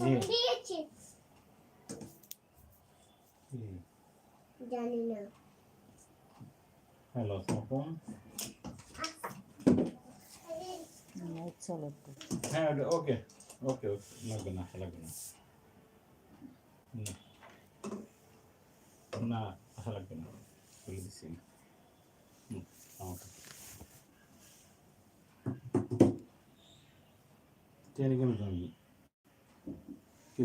দিয়েছে। জানি না। হ্যালো তপন চলো হ্যাঁ ওকে ওকে ওকে লাগবে না লাগবে না। না। আসা লাগবে না বলে দিচ্ছি আমাকে। কেন তুমি কে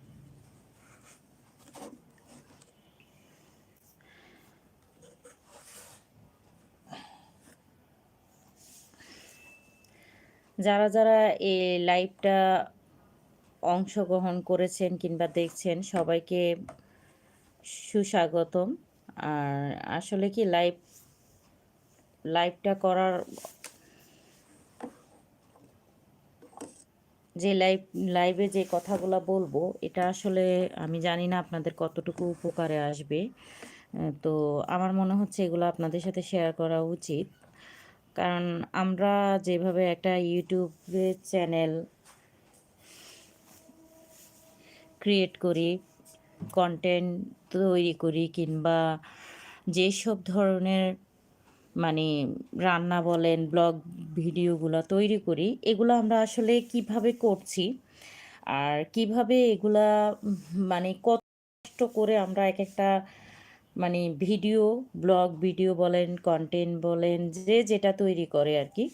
যারা যারা এই লাইভটা অংশগ্রহণ করেছেন কিংবা দেখছেন, সবাইকে সুস্বাগতম। আর আসলে কি লাইভ লাইভটা করার যে লাইভ লাইভে যে কথাগুলো বলব, এটা আসলে আমি জানি না আপনাদের কতটুকু উপকারে আসবে। তো আমার মনে হচ্ছে এগুলো আপনাদের সাথে শেয়ার করা উচিত। কারণ আমরা যেভাবে একটা ইউটিউবে চ্যানেল ক্রিয়েট করি কন্টেন্ট তৈরি করি কিংবা যেসব ধরনের মানে রান্না বলেন ব্লগ ভিডিওগুলো তৈরি করি, এগুলো আমরা আসলে কীভাবে করছি আর কীভাবে এগুলা মানে কষ্ট করে আমরা এক একটা মানে ভিডিও, ব্লগ, ভিডিও বলেন কন্টেন্ট বলেন, যে যেটা তৈরি করে আর কি।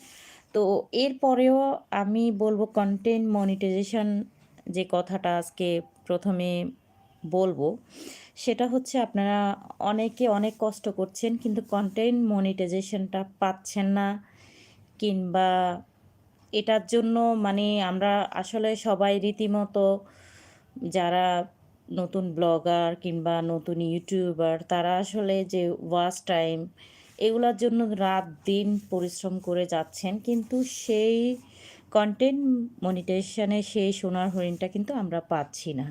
তো এরপরেও আমি বলব কন্টেন্ট মনিটাইজেশন যে কথাটা আজকে প্রথমে বলব, সেটা হচ্ছে আপনারা অনেকে অনেক কষ্ট করছেন, কিন্তু কন্টেন্ট মনিটাইজেশনটা পাচ্ছেন না, কিংবা এটার জন্য মানে আমরা আসলে সবাই রীতিমতো যারা নতুন ব্লগার কিংবা নতুন ইউটিউবার, তারা আসলে যে ওয়াচ টাইম, এগুলোর জন্য রাত দিন পরিশ্রম করে যাচ্ছেন। কিন্তু সেই কন্টেন্ট মনিটাইজেশনে সেই সোনার হরিণটা কিন্তু আমরা পাচ্ছি না।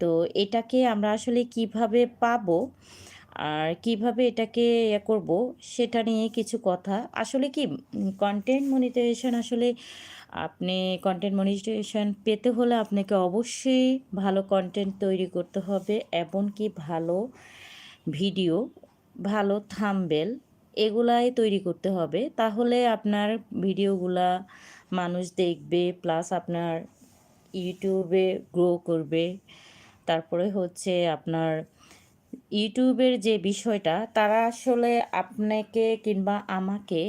তো এটাকে আমরা আসলে কীভাবে পাব আর কীভাবে এটাকে ইয়ে করব, সেটা নিয়ে কিছু কথা। আসলে কি কন্টেন্ট মনিটাইজেশন আসলে আপনি কন্টেন্ট মনিটাইজেশন পেতে হলে আপনাকে অবশ্যই ভালো কন্টেন্ট তৈরি করতে হবে এমনকি ভালো ভিডিও ভালো থাম্বেল এগুলাই তৈরি করতে হবে। তাহলে আপনার ভিডিওগুলা মানুষ দেখবে প্লাস আপনার ইউটিউবে গ্রো করবে। তারপরে হচ্ছে আপনার ইউটিউবের যে বিষয়টা, তারা আসলে আপনাকে কিংবা আমাকে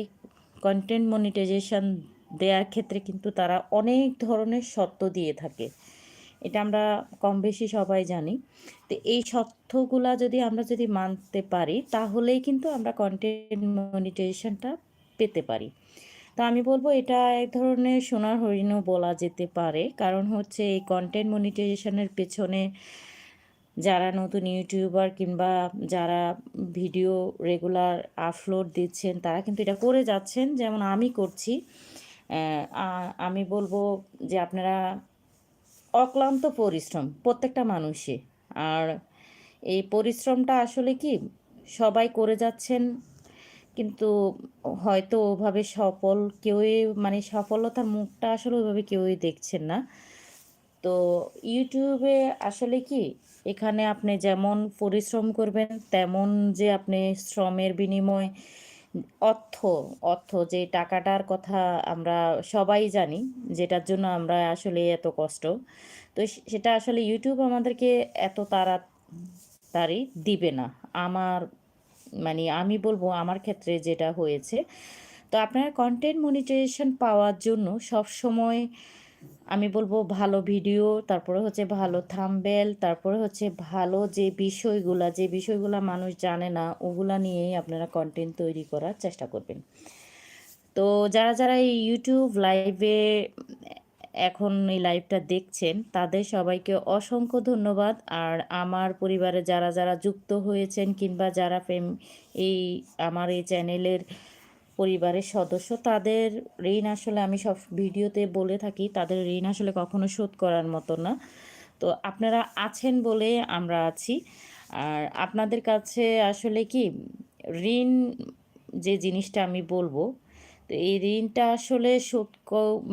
কন্টেন্ট মনিটাইজেশন দেওয়ার ক্ষেত্রে কিন্তু তারা অনেক ধরনের শর্ত দিয়ে থাকে। এটা আমরা কম বেশি সবাই জানি। তো এই শর্তগুলা যদি আমরা যদি মানতে পারি, তাহলেই কিন্তু আমরা কন্টেন্ট মনিটাইজেশনটা পেতে পারি। তো আমি বলব, এটা এক ধরনের সোনার হরিণও বলা যেতে পারে। কারণ হচ্ছে এই কন্টেন্ট মনিটাইজেশনের পেছনে যারা নতুন ইউটিউবার কিংবা যারা ভিডিও রেগুলার আপলোড দিচ্ছেন, তারা কিন্তু এটা করে যাচ্ছেন। যেমন আমি করছি আমি বলব যে আপনারা অক্লান্ত পরিশ্রম, প্রত্যেকটা মানুষে আর এই পরিশ্রমটা আসলে কি, সবাই করে যাচ্ছেন, কিন্তু হয়তো ওভাবে সফল কেউই মানে সফলতার মুখটা আসলে ওইভাবে কেউই দেখছেন না। তো ইউটিউবে আসলে কি, এখানে আপনি যেমন পরিশ্রম করবেন, তেমন যে আপনি শ্রমের বিনিময় অর্থ অর্থ যে টাকাটার কথা আমরা সবাই জানি, যেটার জন্য আমরা আসলে এত কষ্ট। তো সেটা আসলে ইউটিউব আমাদেরকে এত তাড়া তারিখ দিবে না। আমার মানে আমি বলব আমার ক্ষেত্রে যেটা হয়েছে। তো আপনার কন্টেন্ট মনিটাইজেশন পাওয়ার জন্য সব সময় আমি বলব ভালো ভিডিও, তারপরে হচ্ছে ভালো থাম্বেল, তারপরে হচ্ছে ভালো যে বিষয়গুলা যে বিষয়গুলা মানুষ জানে না, ওগুলা নিয়েই আপনারা কন্টেন্ট তৈরি করার চেষ্টা করবেন। তো যারা যারা এই ইউটিউব লাইভে এখন এই লাইভটা দেখছেন, তাদের সবাইকে অসংখ্য ধন্যবাদ। আর আমার পরিবারে যারা যারা যুক্ত হয়েছেন কিংবা যারা এই আমার এই চ্যানেলের পরিবারের সদস্য, তাদের ঋণ আসলে আমি সব ভিডিওতে বলে থাকি, তাদের ঋণ আসলে কখনো শোধ করার মতো না। তো আপনারা আছেন বলে আমরা আছি। আর আপনাদের কাছে আসলে কি ঋণ যে জিনিসটা আমি বলব, তো এই ঋণটা আসলে শোধ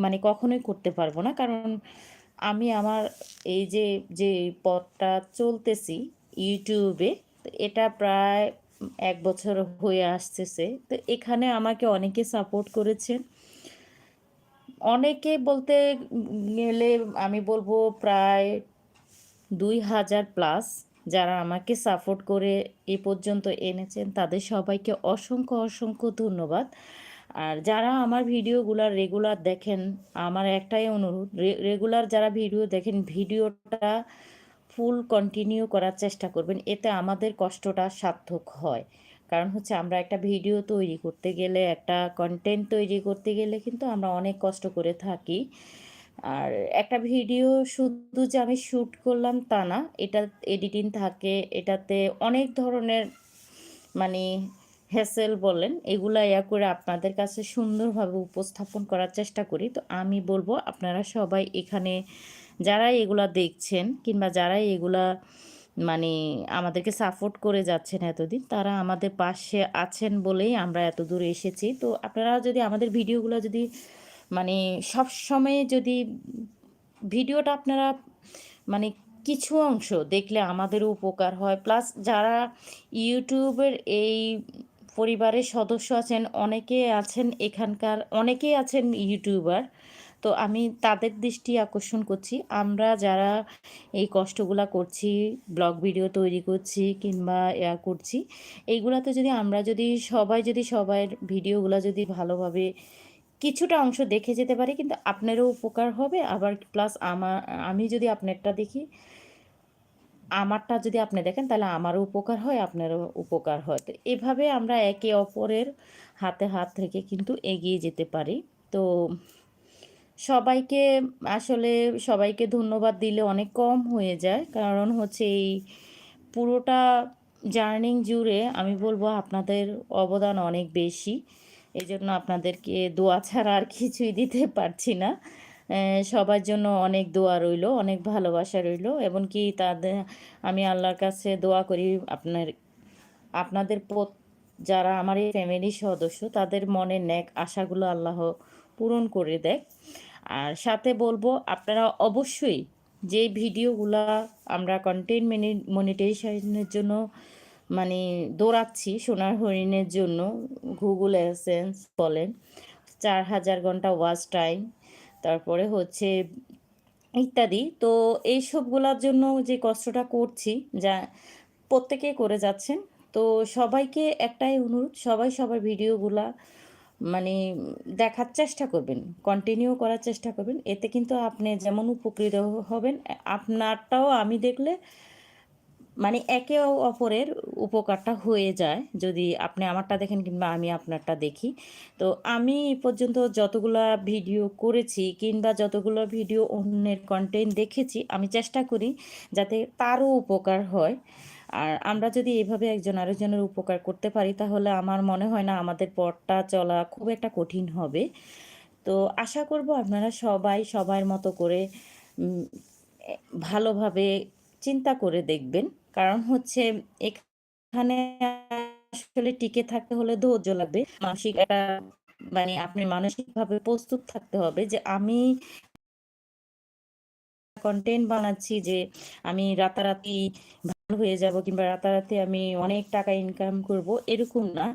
মানে কখনোই করতে পারব না। কারণ আমি আমার এই যে যে পথটা চলতেছি ইউটিউবে এটা প্রায় এক বছর হয়ে আসতেছে। তো এখানে আমাকে অনেকে সাপোর্ট করেছেন। অনেকে বলতে গেলে আমি বলব প্রায় দুই হাজার প্লাস যারা আমাকে সাপোর্ট করে এ পর্যন্ত এনেছেন, তাদের সবাইকে অসংখ্য অসংখ্য ধন্যবাদ। আর যারা আমার ভিডিওগুলো রেগুলার দেখেন, আমার একটাই অনুরোধ রেগুলার যারা ভিডিও দেখেন, ভিডিওটা ফুল কন্টিনিউ করার চেষ্টা করবেন, এতে আমাদের কষ্টটা সার্থক হয়। কারণ হচ্ছে আমরা একটা ভিডিও তৈরি করতে গেলে, একটা কন্টেন্ট তৈরি করতে গেলে কিন্তু আমরা অনেক কষ্ট করে থাকি। আর একটা ভিডিও শুধু যে আমি শ্যুট করলাম তা না, এটা এডিটিং থাকে, এটাতে অনেক ধরনের মানে হ্যাসেল বলেন, এগুলা ইয়া করে আপনাদের কাছে সুন্দরভাবে উপস্থাপন করার চেষ্টা করি। তো আমি বলব, আপনারা সবাই এখানে যারা এগুলা দেখছেন কিংবা যারা এগুলা মানে আমাদেরকে সাপোর্ট করে যাচ্ছেন এতদিন, তারা আমাদের পাশে আছেন বলেই আমরা এত দূর এসেছি। তো আপনারা যদি আমাদের ভিডিওগুলো যদি মানে সব সময় যদি ভিডিওটা আপনারা মানে কিছু অংশ দেখলে আমাদেরও উপকার হয়। প্লাস যারা ইউটিউবের এই পরিবারের সদস্য আছেন, অনেকে আছেন এখানকার, অনেকেই আছেন ইউটিউবার। তো আমি তাদের দৃষ্টি আকর্ষণ করছি। আমরা যারা এই কষ্টগুলা করছি, ব্লগ ভিডিও তৈরি করছি কিংবা ইয়া করছি, এইগুলাতে যদি আমরা যদি সবাই যদি সবার ভিডিওগুলো যদি ভালোভাবে কিছুটা অংশ দেখে যেতে পারি, কিন্তু আপনারও উপকার হবে। আবার প্লাস আমার আমি যদি আপনারটা দেখি, আমারটা যদি আপনি দেখেন, তাহলে আমারও উপকার হয়, আপনারও উপকার হয়। তো এভাবে আমরা একে অপরের হাতে হাত থেকে কিন্তু এগিয়ে যেতে পারি। তো সবাইকে, আসলে সবাইকে ধন্যবাদ দিলে অনেক কম হয়ে যায়। কারণ হচ্ছে এই পুরোটা জার্নিং জুড়ে আমি বলব আপনাদের অবদান অনেক বেশি। এই জন্য আপনাদেরকে দোয়া ছাড়া আর কিছুই দিতে পারছি না। সবার জন্য অনেক দোয়া রইল, অনেক ভালোবাসা রইল। এমনকি তাদের, আমি আল্লাহর কাছে দোয়া করি, আপনার, আপনাদের যারা আমার এই ফ্যামিলির সদস্য, তাদের মনে ন্যাক আশাগুলো আল্লাহ পূরণ করে দেয়। আর সাথে বলব, আপনারা অবশ্যই যে ভিডিওগুলা আমরা কন্টেন্ট মনিটাইজেশনের জন্য মানে দৌড়াচ্ছি সোনার হরিণের জন্য গুগল অ্যাসেন্স বলেন, চার হাজার ঘণ্টা ওয়াচ টাইম তারপরে হচ্ছে ইত্যাদি। তো এই সবগুলোর জন্য যে কষ্টটা করছি, যা প্রত্যেকে করে যাচ্ছেন, তো সবাইকে একটাই অনুরোধ, সবাই সবার ভিডিওগুলা মানে দেখার চেষ্টা করবেন কন্টিনিউ করার চেষ্টা করবেন। এতে কিন্তু আপনি যেমন উপকৃত হবেন, আপনারটাও আমি দেখলে মানে একে অপরের উপকারটা হয়ে যায়। যদি আপনি আমারটা দেখেন কিংবা আমি আপনারটা দেখি। তো আমি পর্যন্ত যতগুলা ভিডিও করেছি কিংবা যতগুলো ভিডিও অন্যের কন্টেন্ট দেখেছি, আমি চেষ্টা করি যাতে তারও উপকার হয়। আর আমরা যদি এভাবে একজন আরেকজনের উপকার করতে পারি, তাহলে আমার মনে হয় না আমাদের পথটা চলা খুব একটা কঠিন হবে। তো আশা করব আপনারা সবাই সবার মতো করে ভালোভাবে চিন্তা করে দেখবেন। কারণ হচ্ছে এখানে আসলে টিকে থাকতে হলে ধৈর্য লাগবে। মানসিক একটা মানে আপনি মানসিকভাবে প্রস্তুত থাকতে হবে যে আমি কন্টেন্ট বানাচ্ছি, যে আমি রাতারাতি হয়ে যাব কিংবা রাতারাতি আমি অনেক টাকা ইনকাম করব, এরকম না।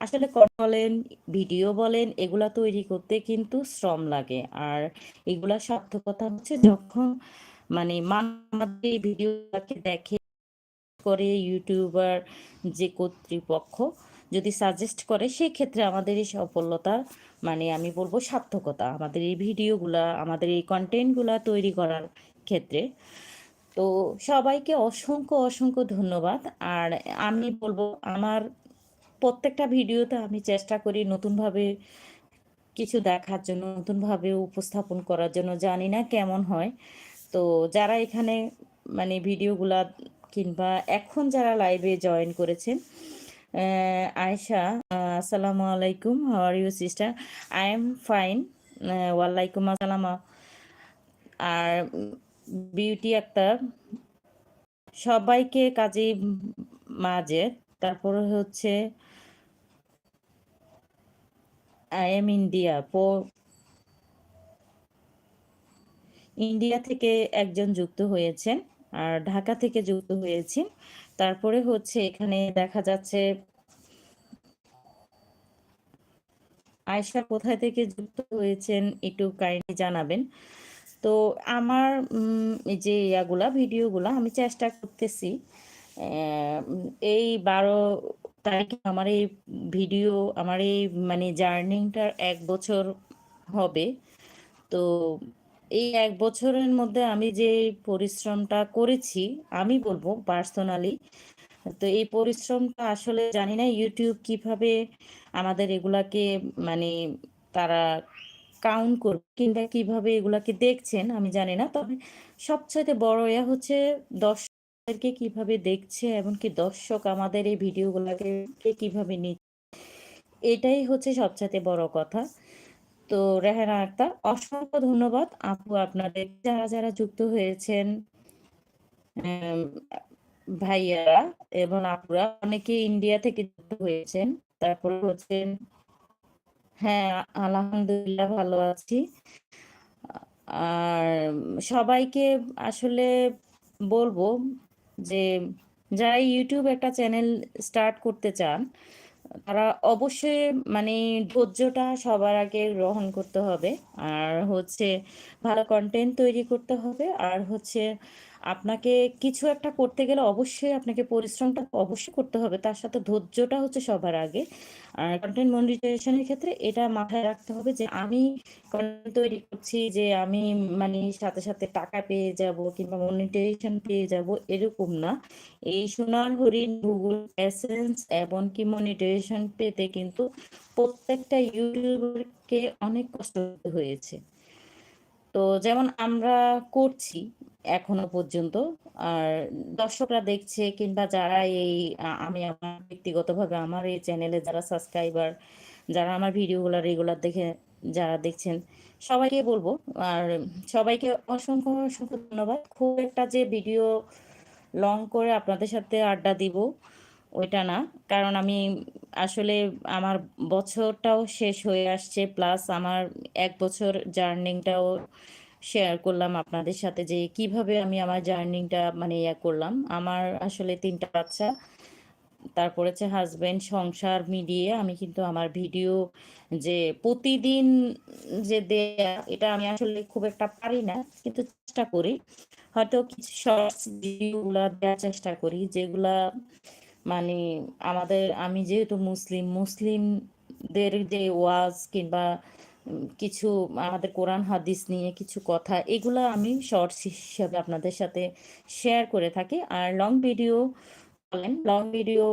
আসলে বলেন ভিডিও বলেন, এগুলা তৈরি করতে কিন্তু শ্রম লাগে। আর এগুলা সার্থকতা হচ্ছে যখন মানে আমাদের ভিডিওটাকে দেখে, করে ইউটিউবার যে কর্তৃপক্ষ যদি সাজেস্ট করে সেই ক্ষেত্রে আমাদের এই সফলতা মানে আমি বলব সার্থকতা। আমাদের এই ভিডিওগুলা আমাদের এই কন্টেন্টগুলা তৈরি করার ক্ষেত্রে। তো সবাইকে অসংখ্য অসংখ্য ধন্যবাদ। আর আমি বলব, আমার প্রত্যেকটা ভিডিওতে আমি চেষ্টা করি নতুনভাবে কিছু দেখার জন্য, নতুনভাবে উপস্থাপন করার জন্য। জানি না কেমন হয়। তো যারা এখানে মানে ভিডিওগুলা কিংবা এখন যারা লাইভে জয়েন করেছেন আয়েশা আসসালামু আলাইকুম। How are you sister I am fine ওয়ালাইকুম আসসালাম। আর বিউটি আক্তার সবাইকে কাজে মাঝে। তারপরে হচ্ছে, আই এম ইন্ডিয়া ইন্ডিয়া থেকে একজন যুক্ত হয়েছেন আর ঢাকা থেকে যুক্ত হয়েছেন। তারপরে হচ্ছে এখানে দেখা যাচ্ছে, আয়শা কোথায় থেকে যুক্ত হয়েছেন একটু কাইন্ডলি জানাবেন। তো আমার যে ইয়াগুলা, ভিডিওগুলা আমি চেষ্টা করতেছি এই বারো তারিখে আমার এই ভিডিও, আমার এই মানে জার্নিংটার এক বছর হবে। তো এই এক বছরের মধ্যে আমি যে পরিশ্রমটা করেছি, আমি বলব পার্সোনালি, তো এই পরিশ্রমটা আসলে জানি না, ইউটিউব কীভাবে আমাদের এগুলাকে মানে তারা কাউন্ট করবে কিংবা কীভাবে এগুলাকে দেখছেন আমি জানি না। তবে সবচাইতে বড় ইয়া হচ্ছে দর্শকদেরকে কীভাবে দেখছে এমনকি দর্শক আমাদের এই ভিডিওগুলোকে কীভাবে নিচ্ছে, এটাই হচ্ছে সবচাইতে বড় কথা। তো রেহানা আক্তার, অসংখ্য ধন্যবাদ। আপু, আপনাদের যারা যারা যুক্ত হয়েছেন ভাইয়ারা এবং আপুরা অনেকে ইন্ডিয়া থেকে যুক্ত হয়েছেন। তারপর হচ্ছেন হ্যাঁ আলহামদুলিল্লাহ ভালো আছি। আর সবাইকে আসলে বলব যে, যারা ইউটিউব একটা চ্যানেল স্টার্ট করতে চান, তারা অবশ্যই মানে ধৈর্যটা সবার আগে গ্রহণ করতে হবে। আর হচ্ছে ভালো কন্টেন্ট তৈরি করতে হবে। আর হচ্ছে আপনাকে কিছু একটা করতে গেলে অবশ্যই আপনাকে পরিশ্রমটা অবশ্যই করতে হবে। তার সাথে ধৈর্যটা হচ্ছে সবার আগে। আর কন্টেন্ট মনিটাইজেশনের ক্ষেত্রে এটা মাথায় রাখতে হবে যে আমি কন্টেন্ট তৈরি করছি যে আমি মানে সাথে সাথে টাকা পেয়ে যাব কিংবা মনিটাইজেশন পেয়ে যাব এরকম না। এই সোনার হরিণ, গুগল এসেন্স এমনকি মনিটাইজেশন পেতে কিন্তু প্রত্যেকটা ইউটিউবারকে অনেক কষ্ট হয়েছে। তো যেমন আমরা করছি এখনও পর্যন্ত। আর দর্শকরা দেখছে কিংবা যারা এই আমি আমার ব্যক্তিগতভাবে আমার এই চ্যানেলে যারা সাবস্ক্রাইবার, যারা আমার ভিডিওগুলো রেগুলার দেখে যারা দেখছেন, সবাইকে বলব। আর সবাইকে অসংখ্য অসংখ্য ধন্যবাদ। খুব একটা যে ভিডিও লং করে আপনাদের সাথে আড্ডা দিব, ওইটা না। কারণ আমি আসলে আমার বছরটাও শেষ হয়ে আসছে, প্লাস আমার এক বছর জার্নিংটাও শেয়ার করলাম আপনাদের সাথে যে কীভাবে আমি আমার জার্নিংটা মানে ইয়া করলাম। আমার আসলে তিনটা বাচ্চা। তারপরে হচ্ছে হাজবেন্ড সংসার মিলিয়ে আমি কিন্তু আমার ভিডিও যে প্রতিদিন যে দেয়া, এটা আমি আসলে খুব একটা পারি না, কিন্তু চেষ্টা করি। হয়তো কিছু শর্টস ভিডিওগুলো দেওয়ার চেষ্টা করি, যেগুলা মানে আমাদের, আমি যেহেতু মুসলিম, মুসলিমদের যে ওয়াজ কিংবা কিছু আমাদের কোরআন, হাদিস নিয়ে কিছু কথা, এগুলা আমি শর্টস হিসাবে আপনাদের সাথে শেয়ার করে থাকি। আর লং ভিডিও বলেন লং ভিডিও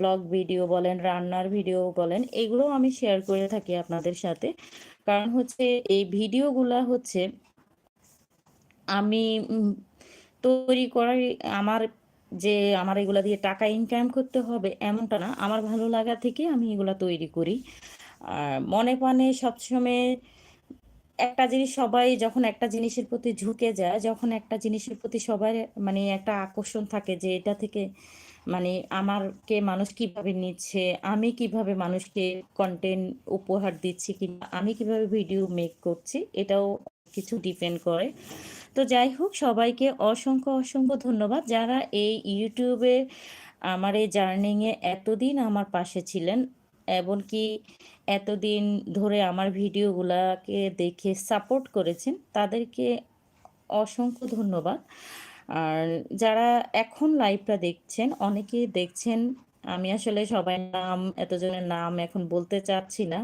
ব্লগ ভিডিও বলেন, রান্নার ভিডিও বলেন এগুলো আমি শেয়ার করে থাকি আপনাদের সাথে। কারণ হচ্ছে এই ভিডিওগুলা হচ্ছে, আমি তৈরি করার আমার যে, আমার এগুলা দিয়ে টাকা ইনকাম করতে হবে এমনটা না। আমার ভালো লাগা থেকে আমি এগুলা তৈরি করি। আর মনে প্রাণে সবসময় একটা জিনিস সবাই যখন একটা জিনিসের প্রতি ঝুঁকে যায়, যখন একটা জিনিসের প্রতি সবাই মানে একটা আকর্ষণ থাকে যে এটা থেকে মানে আমারকে মানুষ কীভাবে নিচ্ছে, আমি কীভাবে মানুষকে কন্টেন্ট উপহার দিচ্ছি কিংবা আমি কীভাবে ভিডিও মেক করছি, এটাও কিছু ডিপেন্ড করে। তো যাই হোক, সবাইকে অসংখ্য অসংখ্য ধন্যবাদ। যারা এই ইউটিউবে আমার এই জার্নিংয়ে এতদিন আমার পাশে ছিলেন, এমনকি এতদিন ধরে আমার ভিডিওগুলাকে দেখে সাপোর্ট করেছেন, তাদেরকে অসংখ্য ধন্যবাদ। আর যারা এখন লাইভটা দেখছেন, অনেকেই দেখছেন, আমি আসলে সবাই নাম, এতজনের নাম এখন বলতে চাচ্ছি না,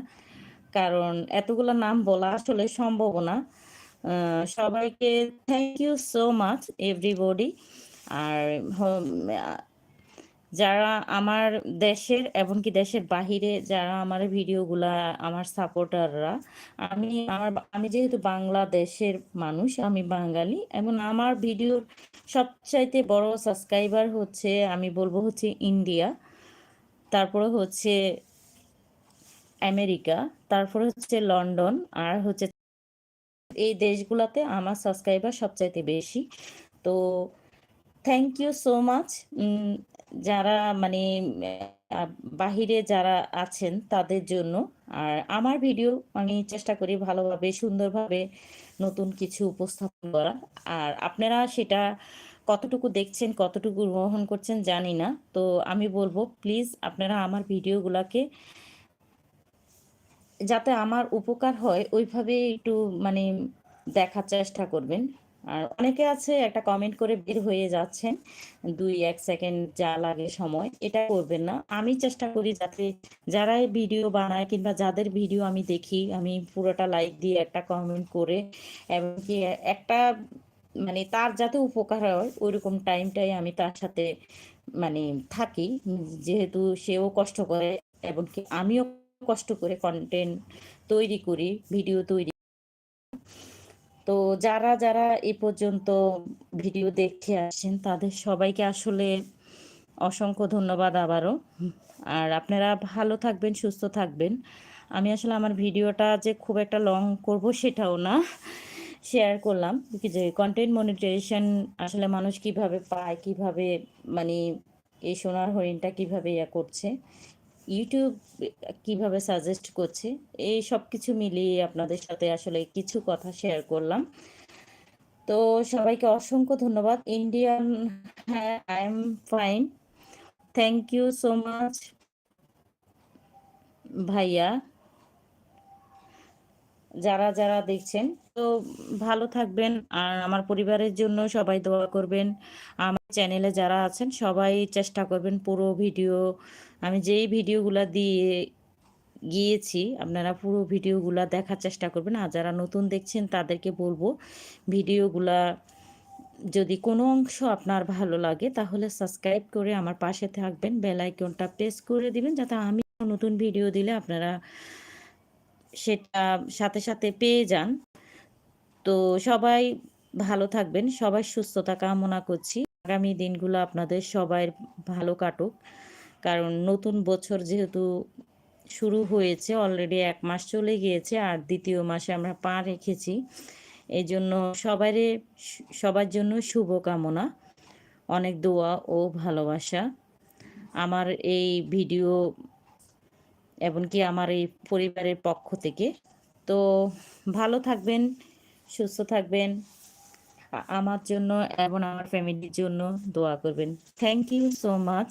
কারণ এতগুলো নাম বলা আসলে সম্ভব না। সবাইকে thank you so much everybody আর যারা আমার দেশের এমনকি দেশের বাহিরে যারা আমার ভিডিওগুলা, আমার সাপোর্টাররা আমি আমার আমি যেহেতু বাংলাদেশের মানুষ, আমি বাঙালি, এবং আমার ভিডিওর সবচাইতে বড় সাবস্ক্রাইবার হচ্ছে, আমি বলব হচ্ছে ইন্ডিয়া, তারপরে হচ্ছে আমেরিকা, তারপরে হচ্ছে লন্ডন, আর হচ্ছে এই দেশগুলাতে আমার সাবস্ক্রাইবার সবচাইতে বেশি। তো থ্যাংক ইউ সো মাচ যারা মানে বাহিরে যারা আছেন তাদের জন্য। আর আমার ভিডিও আমি চেষ্টা করি ভালোভাবে, সুন্দরভাবে নতুন কিছু উপস্থাপন করা। আর আপনারা সেটা কতটুকু দেখছেন, কতটুকু গ্রহণ করছেন জানি না। তো আমি বলব, প্লিজ আপনারা আমার ভিডিওগুলোকে যাতে আমার উপকার হয় ওইভাবে একটু মানে দেখার চেষ্টা করবেন। আর অনেকে আছে, একটা কমেন্ট করে বের হয়ে যাচ্ছেন, দুই এক সেকেন্ড যা লাগে সময়, এটা করবেন না। আমি চেষ্টা করি যাতে যারাই ভিডিও বানায় কিংবা যাদের ভিডিও আমি দেখি, আমি পুরোটা লাইক দিয়ে একটা কমেন্ট করে, এমনকি একটা মানে তার যাতে উপকার হয়, ওইরকম টাইমটাই আমি তার সাথে মানে থাকি। যেহেতু সেও কষ্ট করে, এমনকি আমিও কষ্ট করে কন্টেন্ট তৈরি করি ভিডিও তৈরি তো যারা যারা এ পর্যন্ত ভিডিও দেখে আসছেন, তাদের সবাইকে আসলে অসংখ্য ধন্যবাদ আবারও। আর আপনারা ভালো থাকবেন, সুস্থ থাকবেন। আমি আসলে আমার ভিডিওটা যে খুব একটা লং করব সেটাও না শেয়ার করলাম। কি যে কন্টেন্ট মনিটাইজেশন আসলে মানুষ কীভাবে পায়, কীভাবে মানে এই সোনার হরিণটা কীভাবে ইয়া করছে। ইউটিউব কীভাবে সাজেস্ট করছে, এই সব কিছু মিলিয়ে আপনাদের সাথে আসলে কিছু কথা শেয়ার করলাম। তো সবাইকে অসংখ্য ধন্যবাদ। ইন্ডিয়ান হ্যাঁ I am fine thank you so much ভাইয়া। যারা যারা দেখছেন, তো ভালো থাকবেন আর আমার পরিবারের জন্য সবাই দোয়া করবেন। আমার চ্যানেলে যারা আছেন, সবাই চেষ্টা করবেন পুরো ভিডিও আমি যেই ভিডিওগুলা দিয়ে গিয়েছি, আপনারা পুরো ভিডিওগুলা দেখার চেষ্টা করবেন। আর যারা নতুন দেখছেন, তাদেরকে বলব, ভিডিওগুলা যদি কোনো অংশ আপনার ভালো লাগে, তাহলে সাবস্ক্রাইব করে আমার পাশে থাকবেন। বেল আইকনটা প্রেস করে দিবেন, যাতে আমি নতুন ভিডিও দিলে আপনারা সেটা সাথে সাথে পেয়ে যান। তো সবাই ভালো থাকবেন, সবাই সুস্থতা কামনা করছি। আগামী দিনগুলো আপনাদের সবাই ভালো কাটুক। কারণ নতুন বছর যেহেতু শুরু হয়েছে অলরেডি এক মাস চলে গিয়েছে আর দ্বিতীয় মাসে আমরা পা রেখেছি। এই জন্য সবারই সবার জন্য শুভকামনা, অনেক দোয়া ও ভালোবাসা। আমার এই ভিডিও এমনকি আমার এই পরিবারের পক্ষ থেকে। তো ভালো থাকবেন, সুস্থ থাকবেন আমার জন্য এবং আমার ফ্যামিলির জন্য দোয়া করবেন। Thank you so much